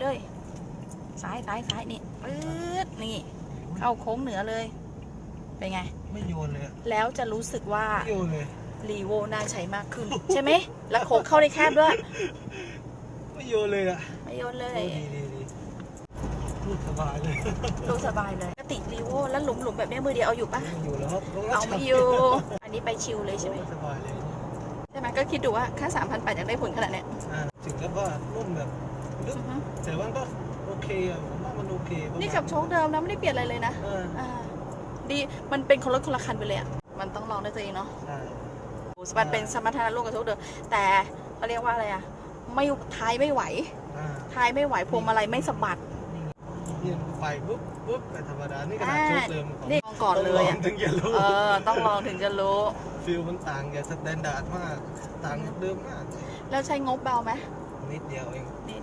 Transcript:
เลยซ้ายซ้ายซ้ายนี่ปื๊ดนี่ เข้าโค้งเหนือเลย เป็นไง ไม่โยนเลยอะแล้วจะรู้สึกว่าไม่โยนเลย รีโวน่าใช้มากขึ้น ใช่ไหมแล้วโค้งเข้าได้แคบด้วย ไม่โยนเลยอะไม่โยนเลยดีดีดีพูดสบายเลยดูสบายเลยปกติรีโวแล้วหลุมหลุมๆแบบเนี้ยมือเดียวเอาอยู่ปะไม่อยู่แล้วครับต้องรัเอากษไม่อยู่ อันนี้ไปชิลเลยใช่ไหมสบายเลยใช่ไหมก็คิดดูว่าค่าสามพันแปดยังได้ผลขนาดเนี้ย อ่าถึงแล้วว่านุ่มแบบลึ กอือฮึแต่ว่าก็โอเคอะผมว่ามันโอเคประมาณนี่กับโชคเดิมนะไม่ได้เปลี่ยนอะไรเลยนะเอออ่าดีมันเป็นคนละคนละคันไปเลยอะมันต้องลองด้วยตัวเองเนาะใช่มันเป็นสมรรถนะร่วมกับโชคเดิม แต่เขาเรียกว่าอะไรอะไม่ท้ายไม่ไหวอ่าท้ายไม่ไหวพวงมาลัยไม่สะบัดนี่ไปปุ๊บปุ๊บแต่ธรรมดานี่ขนาดอ่าโชคเดิมของนี่ลองก่อนเลยอะต้งงถึงจะรู้เออ ต้องลองถึงจะรู้ ฟิลมันต่างจากสแตนดาร์ดมากต่างจากเดิมมากแล้วใช้งบเบาไหมนิดเดียวเองนิด